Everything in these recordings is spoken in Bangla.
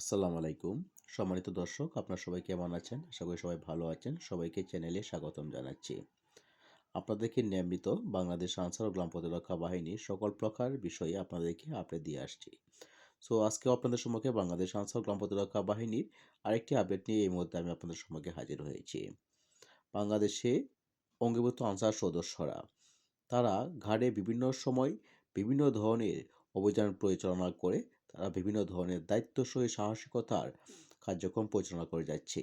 আসসালামু আলাইকুম। সম্মানিত দর্শক, আপনারা সবাই কেমন আছেন? আশা করি সবাই ভালো আছেন। সবাইকে চ্যানেলে স্বাগতম জানাচ্ছি। আপনাদেরকে নিয়মিত বাংলাদেশ আনসার ও গ্রাম প্রতিরক্ষা বাহিনীর সকল প্রকার বিষয়ে আপনাদেরকে আপডেট দিয়ে আসছি। সো আজকে আপনাদের সম্মুখে বাংলাদেশ আনসার গ্রাম প্রতিরক্ষা বাহিনীর আরেকটি আপডেট নিয়ে এই মুহূর্তে আমি আপনাদের সম্মুখে হাজির হয়েছি। বাংলাদেশে অঙ্গীভূত আনসার সদস্যরা, তারা ঘাড়ে বিভিন্ন সময় বিভিন্ন ধরনের অভিযান পরিচালনা করে তারা বিভিন্ন ধরনের দায়িত্বসহী সাহসিকতার কার্যক্রম পরিচালনা করে যাচ্ছে।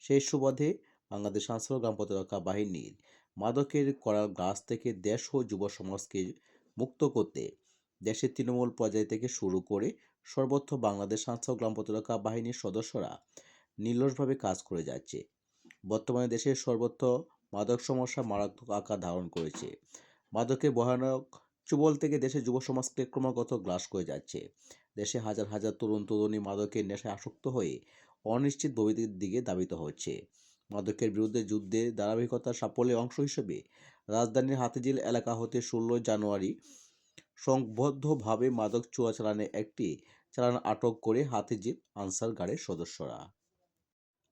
সেই সুবাদে বাংলাদেশ আনসার গ্রাম প্রতিরক্ষা বাহিনীর মাদকের করাল গাছ থেকে দেশ ও যুব সমাজকে মুক্ত করতে দেশের তৃণমূল পর্যায় থেকে শুরু করে সর্বত্র বাংলাদেশ আনসার গ্রাম প্রতিরক্ষা বাহিনীর সদস্যরা নির্লসভাবে কাজ করে যাচ্ছে। বর্তমানে দেশের সর্বত্র মাদক সমস্যা মারাত্মক আকার ধারণ করেছে। মাদকের ভয়ানক চুবল থেকে দেশের যুব সমাজকে ক্রমাগত গ্রাস করে যাচ্ছে। দেশে হাজার হাজার তরুণ তরুণী মাদকের নেশায় আসক্ত হয়ে অনিশ্চিত ভবিষ্যতের দিকে ধাবিত হচ্ছে। মাদকের বিরুদ্ধে যুদ্ধে ধারাবাহিকতার সাফল্যের অংশ হিসেবে রাজধানীর হাতিঝিল এলাকা হতে ষোলো জানুয়ারি সংবদ্ধভাবে মাদক চুয়া চালানে একটি চালান আটক করে হাতিঝিল আনসার গার্ডের সদস্যরা।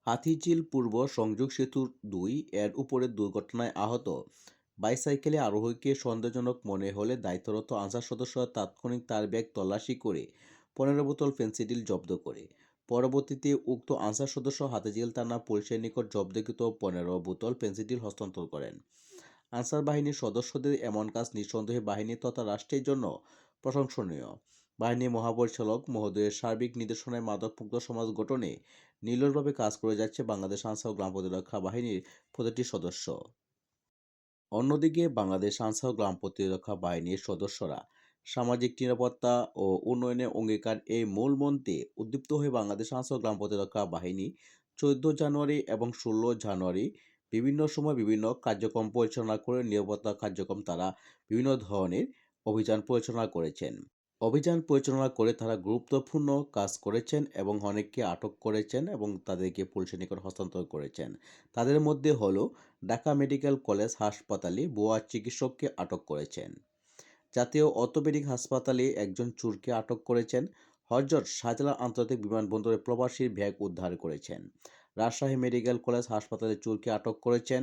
হাতিঝিল পূর্ব সংযোগ সেতুর দুই এর উপরে দুর্ঘটনায় আহত বাইসাইকেলে আরোহীকে সন্দেহজনক মনে হলে দায়িত্বরত আনসার সদস্যরা তাৎক্ষণিক তার ব্যাগ তল্লাশি করে পনেরো বোতল ফেন্সিডিল জব্দ করে। পরবর্তীতে উক্ত আনসার সদস্য হাতিঝিল থানা পুলিশের নিকট জব্দকৃত পনেরো বোতল ফেন্সিডিল হস্তান্তর করেন। আনসার বাহিনীর সদস্যদের এমন কাজ নিঃসন্দেহে বাহিনী তথা রাষ্ট্রের জন্য প্রশংসনীয়। বাহিনীর মহাপরিচালক মহোদয়ের সার্বিক নির্দেশনায় মাদকমুক্ত সমাজ গঠনে নির্লসভাবে কাজ করে যাচ্ছে বাংলাদেশ আনসার ও গ্রাম প্রতিরক্ষা বাহিনীর প্রতিটি সদস্য। অন্যদিকে বাংলাদেশ আনসার গ্রাম প্রতিরক্ষা বাহিনীর সদস্যরা সামাজিক নিরাপত্তা ও উন্নয়নের অঙ্গীকার এই মূল মন্ত্রে উদ্দীপ্ত হয়ে বাংলাদেশ আনসার গ্রাম প্রতিরক্ষা বাহিনী চোদ্দ জানুয়ারি এবং ষোলো জানুয়ারি বিভিন্ন সময় বিভিন্ন কার্যক্রম পরিচালনা করে নিরাপত্তা কার্যক্রম তারা বিভিন্ন ধরনের অভিযান পরিচালনা করেছেন। অভিযান পরিচালনা করে তারা গুরুত্বপূর্ণ কাজ করেছেন এবং অনেককে আটক করেছেন এবং তাদেরকে পুলিশের নিকট হস্তান্তর করেছেন। তাদের মধ্যে হলো ঢাকা মেডিকেল কলেজ হাসপাতালে ভুয়া চিকিৎসককে আটক করেছেন। জাতীয় অর্থোপেডিক হাসপাতালে একজন চুরকে আটক করেছেন। হজরত শাহজালাল আন্তর্জাতিক বিমানবন্দরে প্রবাসীর ব্যাগ উদ্ধার করেছেন। রাজশাহী মেডিকেল কলেজ হাসপাতালে চুরকে আটক করেছেন।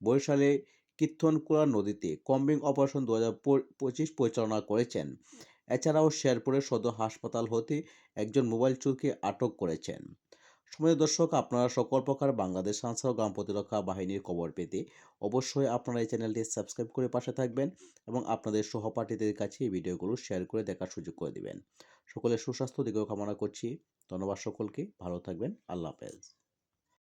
বরিশালে কীর্তনকুলা নদীতে কম্বিং অপারেশন দু হাজার পঁচিশ পরিচালনা করেছেন। এছাড়াও শেরপুরের সদর হাসপাতাল হতে একজন মোবাইল চোরকে আটক করেছেন। সময় দর্শক, আপনারা সকল প্রকার বাংলাদেশ ও গ্রাম প্রতিরক্ষা বাহিনীর খবর পেতে অবশ্যই আপনারা এই চ্যানেলটি সাবস্ক্রাইব করে পাশে থাকবেন এবং আপনাদের সহপাঠীদের কাছে এই ভিডিওগুলো শেয়ার করে দেখার সুযোগ করে দেবেন। সকলের সুস্বাস্থ্য দিকেও কামনা করছি। ধন্যবাদ সকলকে। ভালো থাকবেন। আল্লাহ হাফেজ।